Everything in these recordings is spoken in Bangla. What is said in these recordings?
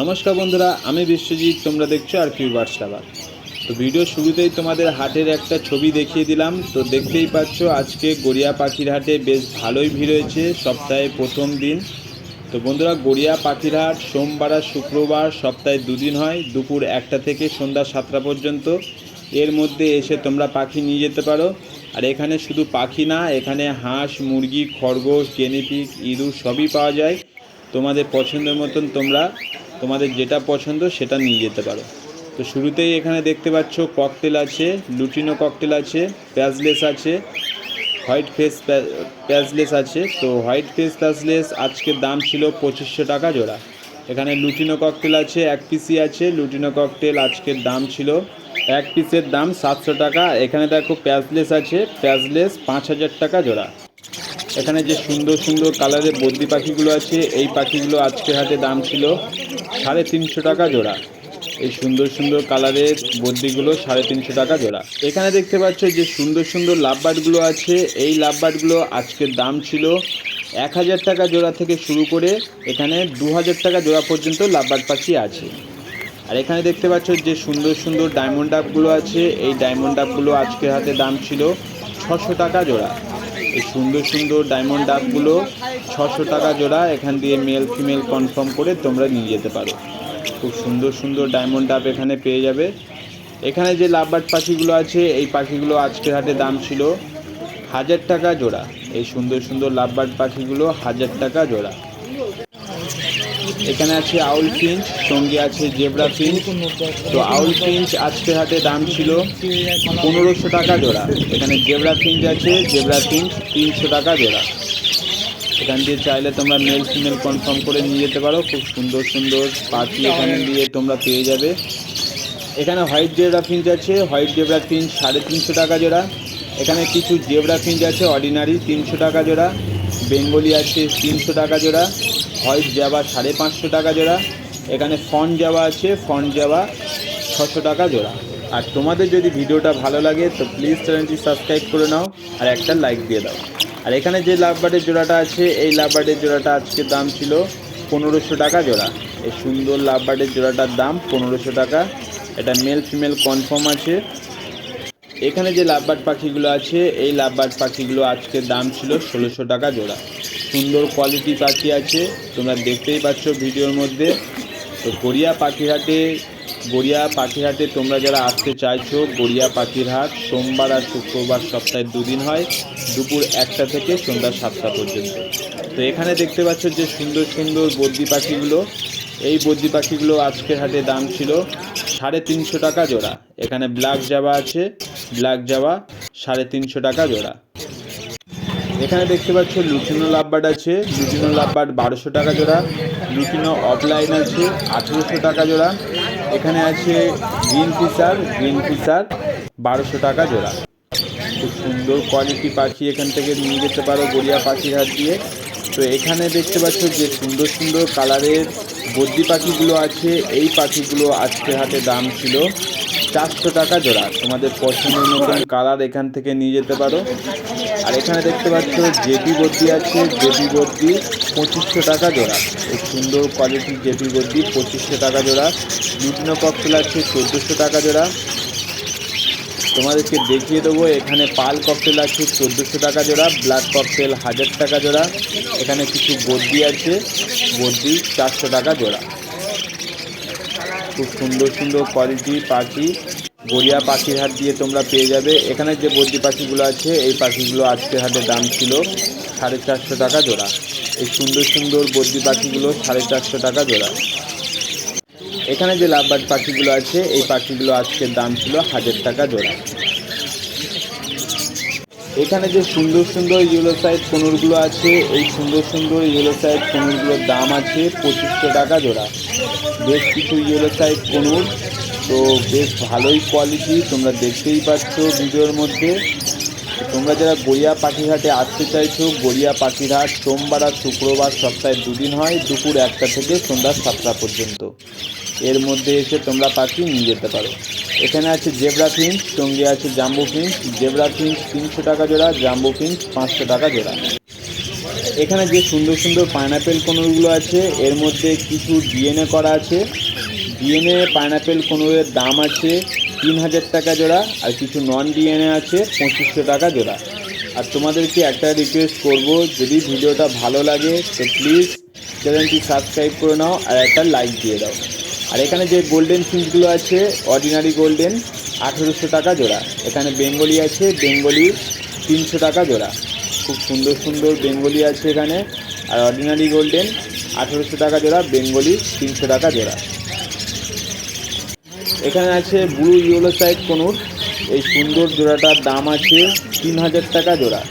নমস্কার বন্ধুরা, আমি বিশ্বজিৎ, তোমরা দেখছ আর কিউ বার্সাবার তো ভিডিও শুরুতেই তোমাদের হাটের একটা ছবি দেখিয়ে দিলাম। তো দেখতেই পাচ্ছ, আজকে গড়িয়া পাখির হাটে বেশ ভালোই ভিড় হয়েছে সপ্তাহে প্রথম দিন। তো বন্ধুরা, গড়িয়া পাখির হাট সোমবার আর শুক্রবার সপ্তাহে দুদিন হয়, দুপুর একটা থেকে সন্ধ্যা সাতটা পর্যন্ত। এর মধ্যে এসে তোমরা পাখি নিয়ে যেতে পারো। আর এখানে শুধু পাখি না, এখানে হাঁস, মুরগি, খরগোশ জেনেটিক ইঁদুর সবই পাওয়া যায়। তোমাদের পছন্দের মতন তোমরা তোমাদের যেটা পছন্দ সেটা নিয়ে যেতে পারো। তো শুরুতেই এখানে দেখতে পাচ্ছ ককটেল আছে লুটিনো ককটেল আছে প্যাজলেস আছে হোয়াইট ফেস প্যাজলেস আছে। তো হোয়াইট ফেস প্যাজলেস আজকের দাম ছিল পঁচিশশো টাকা জোড়া। এখানে লুটিনো ককটেল আছে, এক পিসি আছে। লুটিনো ককটেল আজকের দাম ছিল এক পিসের দাম সাতশো টাকা। এখানে দেখো প্যাজলেস আছে প্যাজলেস পাঁচ হাজার টাকা জোড়া। এখানে যে সুন্দর সুন্দর কালারের বদ্রি পাখিগুলো আছে, এই পাখিগুলো আজকে হাতে দাম ছিল সাড়ে তিনশো টাকা জোড়া। এই সুন্দর সুন্দর কালারের বদ্রিগুলো সাড়ে তিনশো টাকা জোড়া। এখানে দেখতে পাচ্ছ যে সুন্দর সুন্দর লাভবার্ডগুলো আছে। এই লাভবার্ডগুলো আজকের দাম ছিল এক হাজার টাকা জোড়া থেকে শুরু করে এখানে দু হাজার টাকা জোড়া পর্যন্ত লাভবার্ড পাখি আছে। আর এখানে দেখতে পাচ্ছ যে সুন্দর সুন্দর ডায়মন্ড ডাবগুলো আছে। এই ডায়মন্ড ডাবগুলো আজকের হাতে দাম ছিল ছশো টাকা জোড়া। এই সুন্দর সুন্দর ডায়মন্ড ডাবগুলো ছশো টাকা জোড়া, এখান দিয়ে মেল ফিমেল কনফার্ম করে তোমরা নিয়ে যেতে পারো। খুব সুন্দর সুন্দর ডায়মন্ড ডাব এখানে পেয়ে যাবে। এখানে যে লাভবার্ড পাখিগুলো আছে, এই পাখিগুলো আজকের হাটে দাম ছিল হাজার টাকা জোড়া। এই সুন্দর সুন্দর লাভবার্ড পাখিগুলো হাজার টাকা জোড়া। এখানে আছে আউল ফিঞ্চ, সঙ্গে আছে জেব্রা ফিঞ্চ। তো আউল ফিঞ্চ আজকে হাতে দাম ছিল পনেরোশো টাকা জোড়া। এখানে জেব্রা ফিঞ্চ আছে, জেব্রা ফিঞ্চ তিনশো টাকা জোড়া। এখান দিয়ে চাইলে তোমরা মেল ফিমেল কনফার্ম করে নিয়ে যেতে পারো। খুব সুন্দর সুন্দর পাখি এখানে দিয়ে তোমরা পেয়ে যাবে। এখানে হোয়াইট জেব্রা ফিঞ্চ আছে, হোয়াইট জেব্রা ফিঞ্চ সাড়ে তিনশো টাকা জোড়া। এখানে কিছু জেব্রা ফিঞ্চ আছে, অর্ডিনারি তিনশো টাকা জোড়া। বেঙ্গলি আছে তিনশো টাকা জোড়া। হোয়াইট জাবা সাড়ে পাঁচশো টাকা জোড়া। এখানে ফন জাবা আছে ফন জাবা ছশো টাকা জোড়া। আর তোমাদের যদি ভিডিওটা ভালো লাগে, তো প্লিজ চ্যানেলটি সাবস্ক্রাইব করে নাও আর একটা লাইক দিয়ে দাও। আর এখানে যে লাভবার্ডের জোড়াটা আছে, এই লাভবার্ডের জোড়াটা আজকের দাম ছিল পনেরোশো টাকা জোড়া। এই সুন্দর লাভবার্ডের জোড়াটার দাম পনেরোশো টাকা। এটা মেল ফিমেল কনফার্ম আছে। এখানে যে লাভবার্ড পাখিগুলো আছে, এই লাভবার্ড পাখিগুলো আজকের দাম ছিল ষোলোশো টাকা জোড়া। সুন্দর কোয়ালিটি পাখি আছে, তোমরা দেখতেই পাচ্ছ ভিডিওর মধ্যে। তো গড়িয়া পাখিরহাটে গড়িয়া পাখিরহাটে তোমরা যারা আসতে চাইছো, গড়িয়া পাখিরহাট, সোমবার আর শুক্রবার সপ্তাহে দুদিন হয়, দুপুর একটা থেকে সন্ধ্যা সাতটা পর্যন্ত। তো এখানে দেখতে পাচ্ছ যে সুন্দর সুন্দর বদ্যি পাখিগুলো, এই বদ্যি পাখিগুলো আজকের হাটে দাম ছিল সাড়ে তিনশো টাকা জোড়া। এখানে ব্ল্যাক জাবা আছে, ব্ল্যাক জাবা সাড়ে তিনশো টাকা জোড়া। এখানে দেখতে পাচ্ছ লুচিনো লাভবার্ড আছে। লুটিনো লাভবার্ড বারোশো টাকা জোড়া, লুচিনো অফলাইন আছে আঠেরোশো টাকা জোড়া। এখানে আছে গ্রিন ফিসার গ্রিন ফিসার বারোশো টাকা জোড়া। খুব সুন্দর কোয়ালিটি পাখি এখান থেকে নিয়ে যেতে পারো গড়িয়া পাখির হাত দিয়ে। তো এখানে দেখতে পাচ্ছ যে সুন্দর সুন্দর কালারের বদ্রি পাখিগুলো আছে। এই পাখিগুলো আজকে হাতে দাম ছিল চারশো টাকা জোড়া। তোমাদের পছন্দের মতন কালার এখান থেকে নিয়ে যেতে পারো। আর এখানে দেখতে পাচ্ছ জেপি বদ্রি আছে। জেপি বদ্রি পঁচিশশো টাকা জোড়া। এই সুন্দর কোয়ালিটির জেপি বদ্রি পঁচিশশো টাকা জোড়া। বিভিন্ন ককটেল আছে চোদ্দোশো টাকা জোড়া। তোমাদেরকে দেখিয়ে দেবো, এখানে পাল ককটেল আছে, চোদ্দোশো টাকা জোড়া ব্ল্যাক ককটেল হাজার টাকা জোড়া। এখানে কিছু বদ্রি আছে, বদ্রি চারশো টাকা জোড়া। খুব সুন্দর সুন্দর কোয়ালিটি পাখি, গড়িয়া পাখির হাট দিয়ে তোমরা পেয়ে যাবে। এখানে যে বদ্যি পাখিগুলো আছে, এই পাখিগুলো আজকের হাটে দাম ছিল সাড়ে চারশো টাকা জোড়া। এই সুন্দর সুন্দর বদ্যি পাখিগুলো সাড়ে চারশো টাকা জোড়া। এখানে যে লাভবার্ড পাখিগুলো আছে, এই পাখিগুলো আজকের দাম ছিল হাজার টাকা জোড়া। এখানে যে সুন্দর সুন্দর ইয়েলো সাইড কোনুরগুলো আছে, এই সুন্দর সুন্দর ইয়েলো সাইড কোনুরগুলোর দাম আছে পঁচিশশো টাকা জোড়া। বেশ কিছু ইয়েলো সাইড কোনুর তো বেশ ভালোই কোয়ালিটি তোমরা দেখতেই পাচ্ছ ভিডিওর মধ্যে। তোমরা যারা গড়িয়া পাখিরহাটে আসতে চাইছো, গড়িয়া পাখিরহাট সোমবার আর শুক্রবার সপ্তাহে দুদিন হয়, দুপুর একটা থেকে সন্ধ্যা সাতটা পর্যন্ত। এর মধ্যে এসে তোমরা পাখি নিয়ে যেতে পারো। এখানে আছে জেব্রা ফিঞ্চ, সঙ্গে আছে জাম্বু ফিঞ্চ। জেব্রা ফিঞ্চ তিনশো টাকা জোড়া, জাম্বু ফিঞ্চ পাঁচশো টাকা জোড়া। এখানে যে সুন্দর সুন্দর পাইনাপেল কোনোরগুলো আছে, এর মধ্যে কিছু ডিএনএ করা আছে। ডিএনএ পাইনাপেল কোনোরের দাম আছে তিন হাজার টাকা জোড়া, আর কিছু নন ডিএনএ আছে পঁচিশশো টাকা জোড়া। আর তোমাদেরকে একটা রিকোয়েস্ট করব, যদি ভিডিওটা ভালো লাগে, তো প্লিজ চ্যানেলটি সাবস্ক্রাইব করে নাও আর একটা লাইক দিয়ে দাও। আর এখানে যে গোল্ডেন ফিঞ্চগুলো আছে অর্ডিনারি গোল্ডেন আঠেরোশো টাকা জোড়া। এখানে বেঙ্গলি আছে, বেঙ্গলি তিনশো টাকা জোড়া। খুব সুন্দর সুন্দর বেঙ্গলি আছে এখানে। আর অর্ডিনারি গোল্ডেন আঠেরোশো টাকা জোড়া, বেঙ্গলি তিনশো টাকা জোড়া। এখানে আছে ব্লু ইয়েলো সাইড কোনুর। এই সুন্দর জোড়াটার দাম আছে তিন হাজার টাকা জোড়া।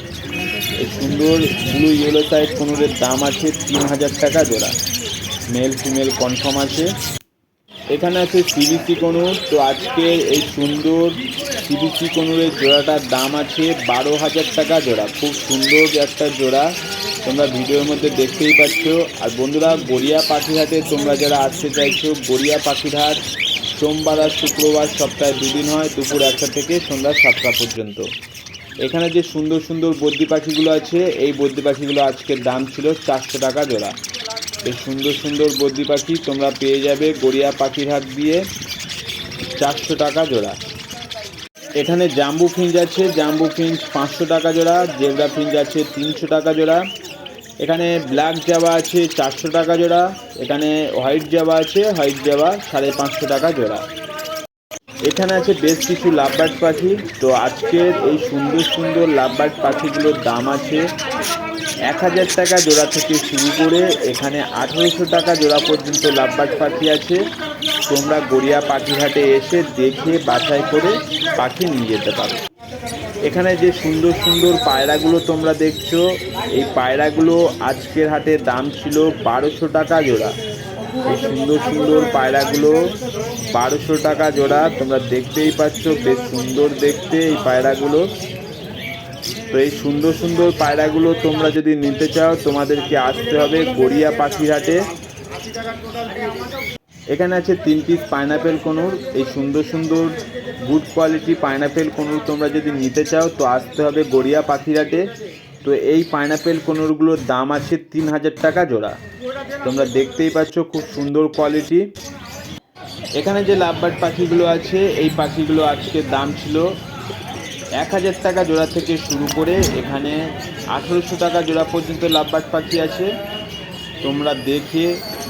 এই সুন্দর ব্লু ইয়েলো সাইড কোনুরের দাম আছে তিন হাজার টাকা জোড়া। মেল ফিমেল কনফার্ম আছে। এখানে আছে সিবিসি কনুর তো আজকের এই সুন্দর সিবিসি কনুরের জোড়াটার দাম আছে বারো হাজার টাকা জোড়া। খুব সুন্দর একটা জোড়া। তোমরা ভিডিওর মধ্যে দেখতেই পাচ্ছ। আর বন্ধুরা, গড়িয়া পাখিরহাটে তোমরা যারা আসতে চাইছো, গড়িয়া পাখিরহাট সোমবার আর শুক্রবার সপ্তাহে দুদিন হয়, দুপুর একটা থেকে সন্ধ্যা সাতটা পর্যন্ত। এখানে যে সুন্দর সুন্দর বদ্যি পাখিগুলো আছে, এই বদ্যি পাখিগুলো আজকের দাম ছিল চারশো টাকা জোড়া। এই সুন্দর সুন্দর বদ্যি পাখি তোমরা পেয়ে যাবে গড়িয়া পাখির হাট দিয়ে চারশো টাকা জোড়া। এখানে জাম্বু ফিঞ্চ আছে, জাম্বু ফিঞ্চ পাঁচশো টাকা জোড়া, জেব্রা ফিঞ্চ আছে তিনশো টাকা জোড়া। এখানে ব্ল্যাক জাবা আছে চারশো টাকা জোড়া, এখানে হোয়াইট জাবা আছে, হোয়াইট জাবা সাড়ে পাঁচশো টাকা জোড়া। এখানে আছে বেশ কিছু লাভবার্ড পাখি, তো আজকের এই সুন্দর সুন্দর লাভবার্ড পাখিগুলোর দাম আছে এক হাজার টাকা জোড়া থেকে শুরু করে এখানে আঠেরোশো টাকা জোড়া পর্যন্ত লাভবার্ড পাখি আছে। তোমরা গড়িয়া পাখিঘাটে এসে দেখে বাছাই করে পাখি নিয়ে যেতে পারো। এখানে যে সুন্দর সুন্দর পায়রাগুলো তোমরা দেখছ, এই পায়রাগুলো আজকের হাটে দাম ছিল বারোশো টাকা জোড়া। এই সুন্দর সুন্দর পায়রাগুলো বারোশো টাকা জোড়া, তোমরা দেখতেই পাচ্ছ, বেশ সুন্দর দেখতে এই পায়রাগুলো। তো এই সুন্দর সুন্দর পায়রাগুলো তোমরা যদি নিতে চাও, তোমাদেরকে আসতে হবে গড়িয়া পাখিরহাটে। এখানে আছে তিন পিস পাইনাপেল কনুর। এই সুন্দর সুন্দর গুড কোয়ালিটি পাইনাপেল কনুর তোমরা যদি নিতে চাও, তো আসতে হবে গড়িয়া পাখিরহাটে। তো এই পাইনাপেল কনুরগুলোর দাম আছে তিন হাজার টাকা জোড়া। তোমরা দেখতেই পাচ্ছ খুব সুন্দর কোয়ালিটি এখানে যে লাভবার্ড পাখিগুলো আছে, এই পাখিগুলো আজকে দাম ছিল এক হাজার টাকা জোড়া থেকে শুরু করে এখানে আঠেরোশো টাকা জোড়া পর্যন্ত লাভবার্ড পাখি আছে। তোমরা দেখে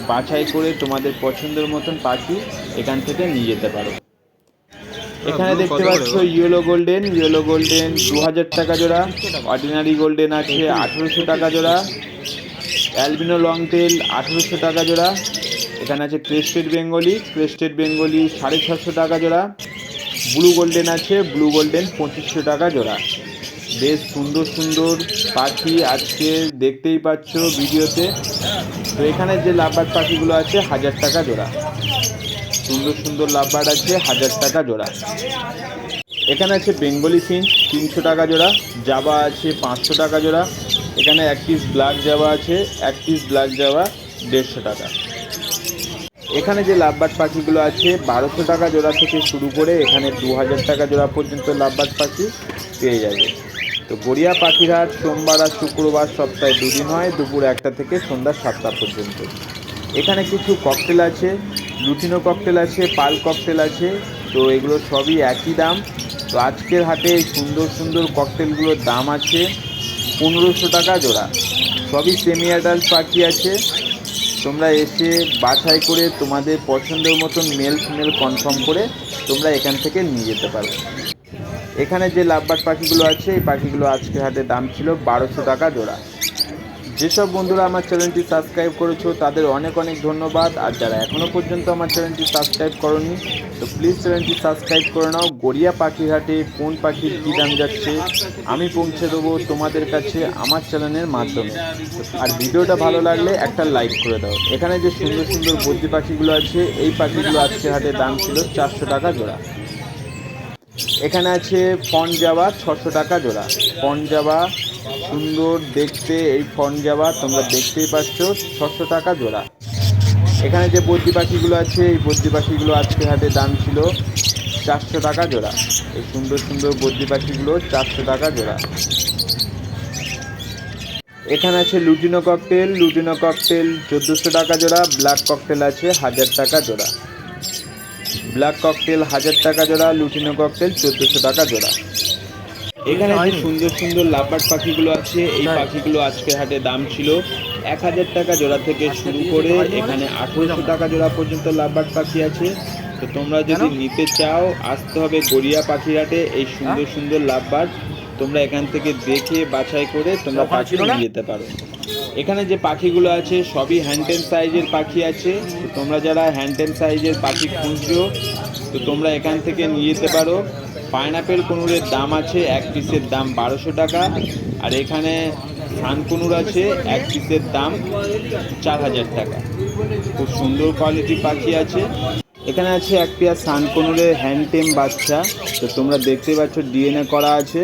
বাছাই করে তোমাদের পছন্দের মতন পাখি এখান থেকে নিয়ে যেতে পারো। এখানে দেখতে পাচ্ছ ইয়েলো গোল্ডেন ইয়েলো গোল্ডেন দু হাজার টাকা জোড়া। অর্ডিনারি গোল্ডেন আছে আঠেরোশো টাকা জোড়া। অ্যালবিনো লং টেল আঠেরোশো টাকা জোড়া। এখানে আছে ক্রেস্টেড বেঙ্গলি ক্রেস্টেড বেঙ্গলি সাড়ে ছশো টাকা জোড়া। ব্লু গোল্ডেন আছে, ব্লু গোল্ডেন পঁচিশশো টাকা জোড়া। বেশ সুন্দর সুন্দর পাখি আজকে দেখতেই পাচ্ছ ভিডিওতে। তো এখানে যে লাভবার পাখিগুলো আছে, হাজার টাকা জোড়া। সুন্দর সুন্দর লাভবার আছে, হাজার টাকা জোড়া। এখানে আছে বেঙ্গলি ফিঞ্চ, তিনশো টাকা জোড়া। জাবা আছে, পাঁচশো টাকা জোড়া। এখানে এক পিস ব্ল্যাক জাবা আছে, এক পিস ব্ল্যাক জাবা, দেড়শো টাকা। এখানে যে লাভবার্ড পাখিগুলো আছে, বারোশো টাকা জোড়া থেকে শুরু করে এখানে দু হাজার টাকা জোড়া পর্যন্ত লাভবার্ড পাখি পেয়ে যাবে। তো গড়িয়া পাখিরহাট সোমবার আর শুক্রবার সপ্তাহে দুদিন হয়, দুপুর একটা থেকে সন্ধ্যা সাতটা পর্যন্ত। এখানে কিছু ককটেল আছে, লুটিনো ককটেল আছে, পাল ককটেল আছে, তো এগুলো সবই একই দাম। তো আজকের হাটে সুন্দর সুন্দর ককটেলগুলোর দাম আছে পনেরোশো টাকা জোড়া। সবই সেমি অ্যাডাল্ট পাখি আছে তোমরা এসে বাছাই করে তোমাদের পছন্দের মতন মেল ফিমেল কনফার্ম করে তোমরা এখান থেকে নিয়ে যেতে পারো। এখানে যে লাভবার্ড পাখিগুলো আছে, এই পাখিগুলো আজকে হাতে দাম ছিল বারোশো টাকা জোড়া। যেসব বন্ধুরা আমার চ্যানেলটি সাবস্ক্রাইব করেছ, তাদের অনেক অনেক ধন্যবাদ। আর যারা এখনও পর্যন্ত আমার চ্যানেলটি সাবস্ক্রাইব করনি, তো প্লিজ চ্যানেলটি সাবস্ক্রাইব করে নাও। গড়িয়া পাখিরহাটে কোন পাখির কী দাম যাচ্ছে, আমি পৌঁছে দেবো তোমাদের কাছে আমার চ্যানেলের মাধ্যমে। আর ভিডিওটা ভালো লাগলে একটা লাইক করে দাও। এখানে যে সুন্দর সুন্দর বদ্যি পাখিগুলো আছে, এই পাখিগুলো আজকে হাটে দাম ছিল চারশো টাকা জোড়া। এখানে আছে ফন জাবা ছশো টাকা জোড়া। ফন জাবা সুন্দর দেখতে এই ফন জাবা তোমরা দেখতেই পাচ্ছ, ছশো টাকা জোড়া। এখানে যে বদ্যি পাখিগুলো আছে, এই বদ্যি পাখিগুলো আজকে হাটে দাম ছিল চারশো টাকা জোড়া। এই সুন্দর সুন্দর বদ্যি পাখিগুলো চারশো টাকা জোড়া। এখানে আছে লুটিনো ককটেল লুটিনো ককটেল চোদ্দোশো টাকা জোড়া, ব্ল্যাক ককটেল আছে হাজার টাকা জোড়া। ব্ল্যাক ককটেল হাজার টাকা জোড়া, লুটিনো ককটেল চোদ্দোশো টাকা জোড়া। এখানে যে সুন্দর সুন্দর লাভবার্ড পাখিগুলো আছে এই পাখিগুলো আজকে হাটে দাম ছিল এক হাজার টাকা জোড়া থেকে শুরু করে এখানে আঠেরোশো টাকা জোড়া পর্যন্ত লাভবার্ড পাখি আছে। তো তোমরা যদি নিতে চাও আসতে হবে গড়িয়া পাখির হাটে এই সুন্দর সুন্দর লাভবার্ড তোমরা এখান থেকে দেখে বাছাই করে তোমরা পাখি নিয়ে যেতে পারো। এখানে যে পাখিগুলো আছে সবই হ্যান্ডেন সাইজের পাখি আছে। তোমরা যারা হ্যান্ডেন সাইজের পাখি খুঁজছো তো তোমরা এখান থেকে নিয়ে যেতে পারো। পাইনাপেল কুনুরের দাম আছে এক পিসের দাম বারোশো টাকা, আর এখানে সান কুনুর আছে এক পিসের দাম চার হাজার টাকা। খুব সুন্দর কোয়ালিটি পাখি আছে। এখানে আছে এক পেয়ার সানকনুরের হ্যান্ডটেম বাচ্চা। তো তোমরা দেখতে পাচ্ছ, ডিএনএ করা আছে।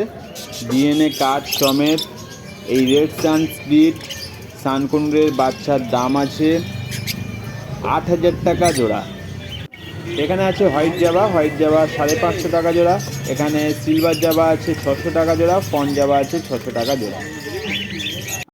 ডিএনএ কাঠ সমেত এই রেড সান সানকনুরের বাচ্চার দাম আছে আট হাজার টাকা জোড়া। এখানে আছে হোয়াইট জাবা হোয়াইট জাবা সাড়ে পাঁচশো টাকা জোড়া। এখানে সিলভার জাবা আছে ছশো টাকা জোড়া ফন জাবা আছে ছশো টাকা জোড়া।